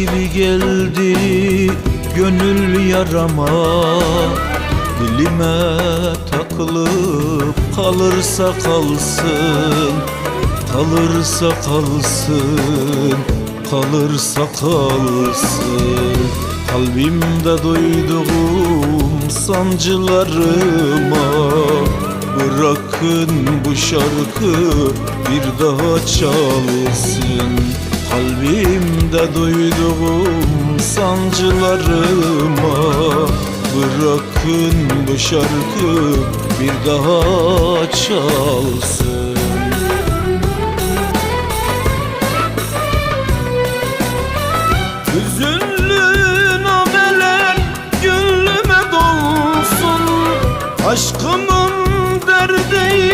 gibi geldi gönül yarama. Dilime takılıp kalırsa kalsın Kalırsa kalsın, kalırsa kalsın. Kalbimde duyduğum sancılarıma Bırakın bu şarkı bir daha çalsın Kalbimde duyduğum sancılarıma Bırakın bu şarkı bir daha çalsın. Hüzünlü nameler gönlüme dolsun. Aşkımın derdiyle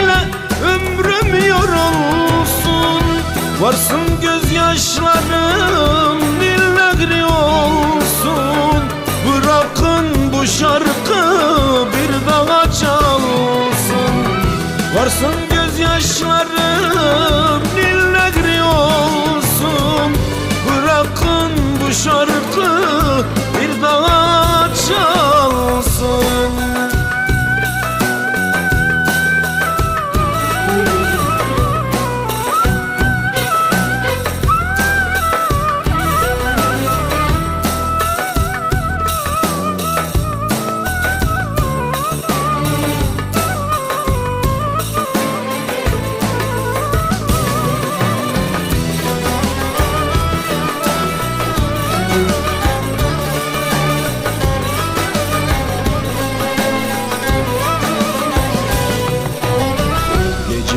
Varsın gözyaşlarım dillagri olsun. Bırakın bu şarkı bir daha çalsın. Varsın gözyaşlarım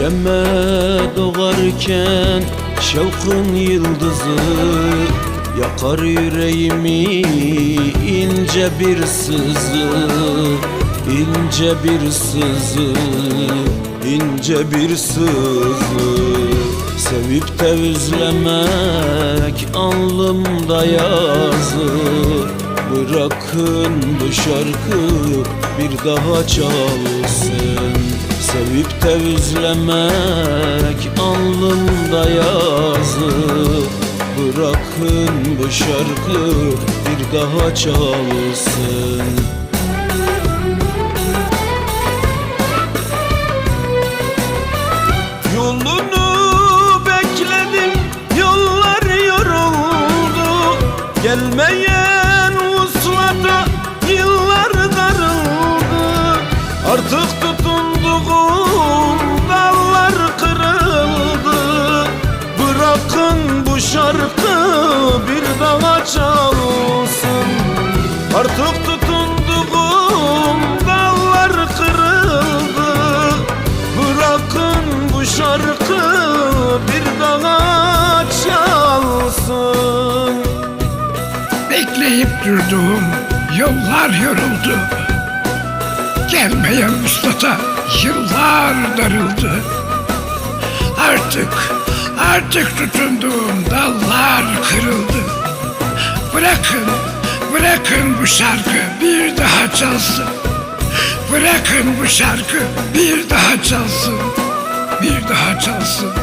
Geceme doğarken şevkın yıldızı Yakar yüreğimi ince bir sızı ince bir sızı ince bir sızı. Sevip de üzlemek alnımda yazı Bırakın bu şarkı bir daha çalsın Sevip de üzlemek alnımda yazı Bırakın bu şarkı bir daha çalsın. Yolunu bekledim yollar yoruldu. Gelmeyen uslata yıllar darıldı. Artık tutunduğum dallar kırıldı. Bırakın bu şarkı bir daha çalsın. Artık tutunduğum dallar kırıldı. Bırakın bu şarkı bir daha çalsın. Bekleyip durduğum yollar yoruldu Gelmeyen uslata yıllar darıldı. Artık, artık tutunduğum dallar kırıldı. Bırakın, bırakın bu şarkı bir daha çalsın. Bırakın bu şarkı bir daha çalsın. Bir daha çalsın